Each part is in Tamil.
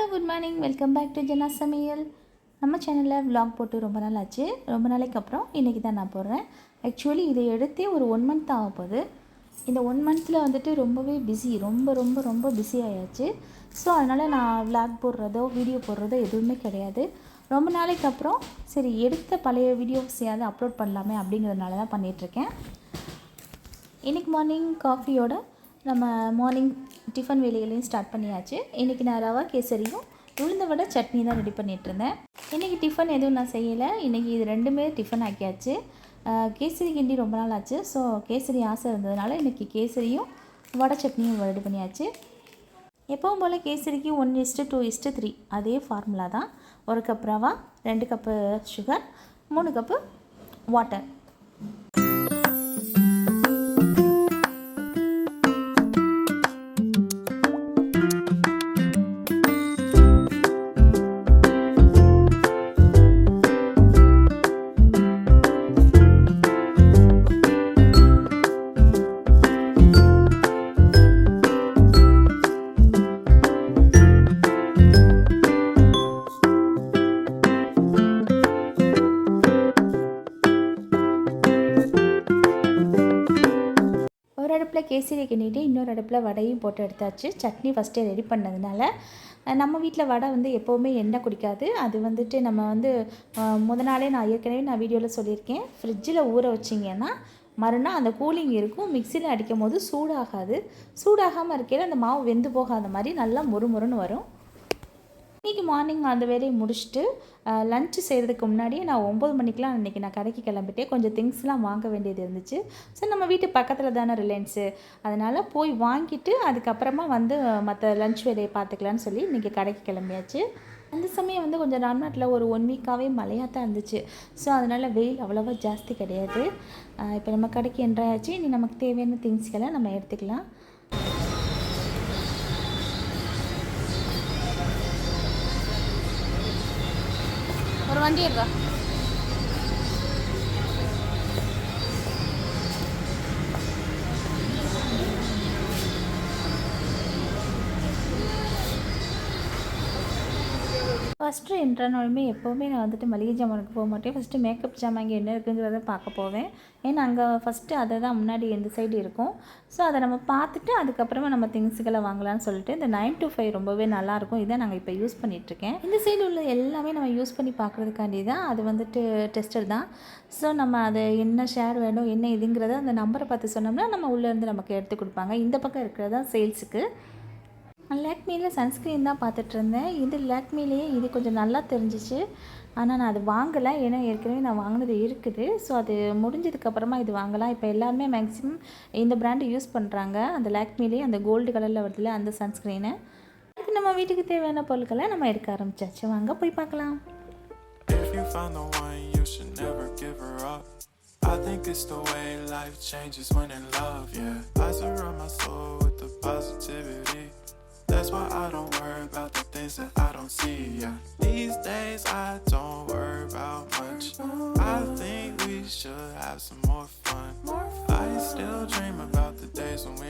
Hello good morning welcome back to Jena Samayal நம்ம சேனலில் விலாக் போட்டு ரொம்ப நாள் ஆச்சு. ரொம்ப நாளைக்கு அப்புறம் இன்றைக்கி தான் நான் போடுறேன். ஆக்சுவலி இதை எடுத்தே ஒரு ஒன் மந்த் ஆக போகுது. இந்த ஒன் மந்தில் வந்துட்டு ரொம்பவே பிஸி ரொம்ப ரொம்ப ரொம்ப பிஸி ஆயாச்சு. ஸோ அதனால் நான் விலாக் போடுறதோ வீடியோ போடுறதோ எதுவுமே கிடையாது. ரொம்ப நாளைக்கு அப்புறம் சரி எடுத்த பழைய வீடியோஸையாவது அப்லோட் பண்ணலாமே அப்படிங்கிறதுனால தான் பண்ணிகிட்ருக்கேன் இன்றைக்கி மார்னிங் காஃபியோட நம்ம மார்னிங் டிஃபன் வேலைகளையும் ஸ்டார்ட் பண்ணியாச்சு. இன்றைக்கி நான் ரவா கேசரியும் உளுந்த வடை சட்னி தான் ரெடி பண்ணிகிட்ருந்தேன் இருந்தேன். இன்றைக்கி டிஃபன் எதுவும் நான் செய்யலை. இன்றைக்கி இது ரெண்டுமே டிஃபன் ஆக்கியாச்சு. கேசரி கிண்டி ரொம்ப நாள் ஆச்சு. ஸோ கேசரி ஆசை இருந்ததுனால இன்றைக்கி கேசரியும் வடை சட்னியும் ரெடி பண்ணியாச்சு. எப்பவும் போல் கேசரிக்கு one is to two is to three அதே ஃபார்முலா தான். ஒரு கப் ரவா ரெண்டு கப்பு சுகர் மூணு கப்பு வாட்டர் கேசரி கிண்டிட்டு இன்னொரு அடுப்பில் வடையும் போட்டு எடுத்தாச்சு. சட்னி ஃபஸ்ட்டே ரெடி பண்ணதுனால நம்ம வீட்டில் வடை வந்து எப்போவுமே எண்ணெய் குடிக்காது. அது வந்துட்டு நம்ம வந்து முத நாளே நான் ஏற்கனவே நான் வீடியோவில் சொல்லியிருக்கேன். ஃப்ரிட்ஜில் ஊற வச்சிங்கன்னா மறுநாள் அந்த கூலிங் இருக்கும். மிக்சியில் அடிக்கும் போது சூடாகாது. சூடாகாமல் இருக்கையில் அந்த மாவு வெந்து போகாத மாதிரி நல்லா மொறுமொறுன்னு வரும். இன்றைக்கி மார்னிங் அந்த வேலையை முடிச்சுட்டு லஞ்சு செய்கிறதுக்கு முன்னாடியே நான் ஒம்பது மணிக்கெலாம் இன்றைக்கி நான் கடைக்கு கிளம்பிட்டேன். கொஞ்சம் திங்ஸ்லாம் வாங்க வேண்டியது இருந்துச்சு. ஸோ நம்ம வீட்டு பக்கத்தில் தானே ரிலையன்ஸு அதனால் போய் வாங்கிட்டு அதுக்கப்புறமா வந்து மற்ற லஞ்ச் வேலையை பார்த்துக்கலான்னு சொல்லி இன்றைக்கி கடைக்கு கிளம்பியாச்சு. அந்த சமயம் வந்து கொஞ்சம் ராம்நாட்டில் ஒரு ஒன் வீக்காகவே மழையாக தான் இருந்துச்சு. ஸோ அதனால் வெயில் அவ்வளோவா ஜாஸ்தி கிடையாது. இப்போ நம்ம கடைக்கு என்ட்ராயாச்சு இனி நமக்கு தேவையான திங்ஸ்களை நம்ம எடுத்துக்கலாம். வண்டி இருக்கா ஃபஸ்ட்டு என்ட்ரானாலுமே எப்போவுமே நான் வந்துட்டு மளிகை ஜாமானுக்கு போக மாட்டேன். ஃபஸ்ட்டு மேக்கப் ஜாமான் இங்கே என்ன இருக்குங்கிறத பார்க்க போவேன். ஏன்னா அங்கே ஃபஸ்ட்டு அதை தான் முன்னாடி இந்த சைடு இருக்கும். ஸோ அதை நம்ம பார்த்துட்டு அதுக்கப்புறமா நம்ம திங்ஸுகளை வாங்கலாம்னு சொல்லிட்டு இந்த நைன் டு ஃபைவ் ரொம்பவே நல்லாயிருக்கும் இதை நாங்கள் இப்போ யூஸ் பண்ணிகிட்ருக்கேன் இந்த சைடு உள்ள எல்லாமே நம்ம யூஸ் பண்ணி பார்க்குறதுக்காண்டி தான் அது வந்துட்டு டெஸ்டர் தான். ஸோ நம்ம அது என்ன ஷேர் வேணும் என்ன இதுங்கிறத அந்த நம்பரை பார்த்து சொன்னோம்னா நம்ம உள்ளேருந்து நமக்கு எடுத்து கொடுப்பாங்க. இந்த பக்கம் இருக்கிறது தான் சேல்ஸுக்கு லேக்மியில் சன்ஸ்க்ரீன் தான் பார்த்துட்ருந்தேன் இது லேக்மிலேயே இது கொஞ்சம் நல்லா தெரிஞ்சிச்சு. ஆனால் நான் அது வாங்கலை. ஏன்னா ஏற்கனவே நான் வாங்கினது இருக்குது. ஸோ அது முடிஞ்சதுக்கப்புறமா இது வாங்கலாம். இப்போ எல்லாருமே மேக்ஸிமம் இந்த பிராண்டு யூஸ் பண்ணுறாங்க அந்த லேக்மிலேயே அந்த கோல்டு கலரில் வருதுல அந்த சன்ஸ்க்ரீனு அது நம்ம வீட்டுக்கு தேவையான பொருட்களை நம்ம எடுக்க ஆரம்பிச்சாச்சு. வாங்க போய் பார்க்கலாம். I think it's the way life changes when in love, yeah. I surround my soul with the positivity. That's why I don't worry about the things that I don't see, yeah. These days I don't worry about much. I think we should have some more fun. I still dream about the days when we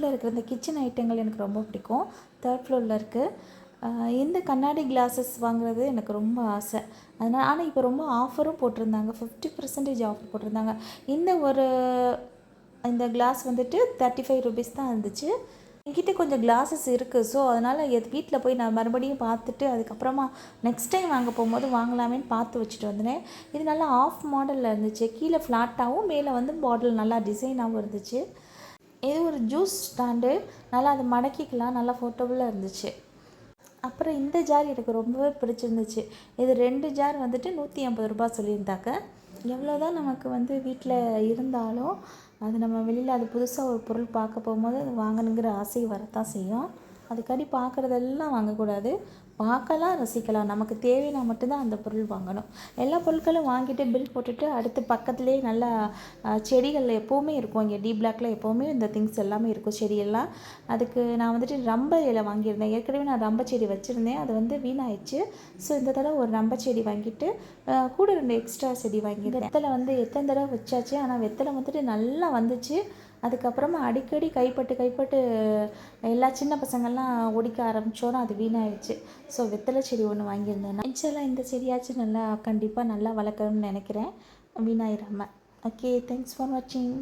எங்களுக்குள்ளே இருக்கிற இந்த கிச்சன் ஐட்டங்கள் எனக்கு ரொம்ப பிடிக்கும். தேர்ட் ஃப்ளோரில் இருக்குது இந்த கண்ணாடி கிளாஸஸ் வாங்குறது எனக்கு ரொம்ப ஆசை. அதனால் ஆனால் இப்போ ரொம்ப ஆஃபரும் போட்டிருந்தாங்க. ஃபிஃப்டி பர்சன்டேஜ் ஆஃபர் போட்டிருந்தாங்க. இந்த ஒரு இந்த கிளாஸ் வந்துட்டு தேர்ட்டி ஃபைவ் ருபீஸ் தான் இருந்துச்சு. என்கிட்ட கொஞ்சம் கிளாஸஸ் இருக்குது ஸோ அதனால் எது வீட்டில் போய் நான் மறுபடியும் பார்த்துட்டு அதுக்கப்புறமா நெக்ஸ்ட் டைம் வாங்க போகும்போது வாங்கலாமேன்னு பார்த்து வச்சுட்டு வந்தேன். இது நல்லா ஆஃப் மாடலில் இருந்துச்சு. கீழே ஃப்ளாட்டாகவும் மேலே வந்து பாட்டில் நல்லா டிசைனாகவும் இருந்துச்சு. இது ஒரு ஜூஸ் ஸ்டாண்டு நல்லா அதை மடக்கிக்கலாம். நல்லா ஃபோட்டோபுளாக இருந்துச்சு. அப்புறம் இந்த ஜார் எனக்கு ரொம்பவே பிடிச்சிருந்துச்சு. இது ரெண்டு ஜார் வந்துட்டு நூற்றி ஐம்பது ரூபா சொல்லியிருந்தாக்க எவ்வளோ எவ்வளோதான் நமக்கு வந்து வீட்டில் இருந்தாலும் அது நம்ம வெளியில் அது புதுசாக ஒரு பொருள் பார்க்க போகும்போது அது வாங்கணுங்கிற ஆசை வரத்தான் செய்யும். அதுக்காடி பார்க்குறதெல்லாம் வாங்கக்கூடாது. பார்க்கலாம் ரசிக்கலாம். நமக்கு தேவைன்னா மட்டும்தான் அந்த பொருள் வாங்கணும். எல்லா பொருட்களும் வாங்கிட்டு பில் போட்டுட்டு அடுத்து பக்கத்துலேயே நல்லா செடிகளில் எப்போவுமே இருக்கும். இங்கே டி பிளாக்ல எப்போவுமே இந்த திங்ஸ் எல்லாமே இருக்கும் செடியெல்லாம். அதுக்கு நான் வந்துட்டு ரம்ப இலை வாங்கியிருந்தேன். ஏற்கனவே நான் ரம்ப செடி வச்சுருந்தேன். அது வந்து வீணாயிடுச்சு. ஸோ இந்த தடவை ஒரு ரம்ப செடி வாங்கிட்டு கூட ரெண்டு எக்ஸ்ட்ரா செடி வாங்கியிருந்தேன். வெத்தலை வந்து எத்தனை தடவை வச்சாச்சு? ஆனால் வெத்தலை வந்துட்டு நல்லா வந்துச்சு. அதுக்கப்புறமா அடிக்கடி கைப்பட்டு கைப்பட்டு எல்லா சின்ன பசங்கள்லாம் ஒடிக்க ஆரம்பித்தோன்னா அது வீணாயிடுச்சு. ஸோ வெத்தலை செடி ஒன்று வாங்கியிருந்தேன். இன்ஷால்லாம் இந்த செடியாச்சும் நல்லா கண்டிப்பாக நல்லா வளர்க்கணும்னு நினைக்கிறேன். வீணாயிராமல் ஓகே தேங்க்ஸ் ஃபார் வாட்சிங்